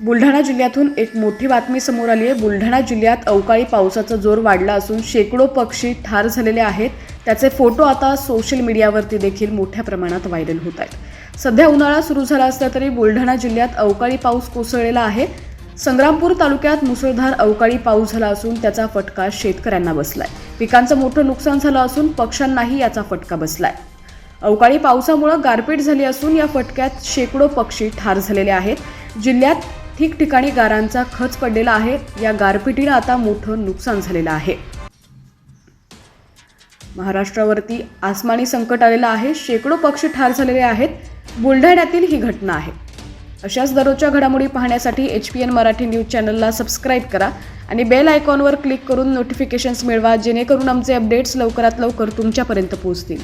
बुलढाणा जिल्ह्यातून एक मोठी बातमी समोर आली आहे. बुलढाणा जिल्ह्यात अवकाळी पावसाचा जोर वाढला असून शेकडो पक्षी ठार झालेले आहेत. त्याचे फोटो आता सोशल मीडियावरती देखील मोठ्या प्रमाणात व्हायरल होत आहेत. सध्या उन्हाळा सुरू झाला असला तरी बुलढाणा जिल्ह्यात अवकाळी पाऊस कोसळलेला आहे. संग्रामपूर तालुक्यात मुसळधार अवकाळी पाऊस झाला असून त्याचा फटका शेतकऱ्यांना बसलाय. पिकांचं मोठं नुकसान झालं असून पक्ष्यांनाही याचा फटका बसलाय. अवकाळी पावसामुळं गारपीट झाली असून या फटक्यात शेकडो पक्षी ठार झालेले आहेत. जिल्ह्यात ठिकठिकाणी गारांचा खच पडलेला आहे. या गारपिटीला आता मोठं नुकसान झालेलं आहे. महाराष्ट्रावरती आसमानी संकट आलेलं आहे. शेकडो पक्षी ठार झालेले आहेत. बुलढाण्यातील ही घटना आहे. अशाच दररोजच्या घडामोडी पाहण्यासाठी H P N Marathi news चॅनलला सबस्क्राईब करा आणि बेल आयकॉनवर क्लिक करून नोटिफिकेशन्स मिळवा जेणेकरून आमचे अपडेट्स लवकरात लवकर तुमच्यापर्यंत पोहोचतील.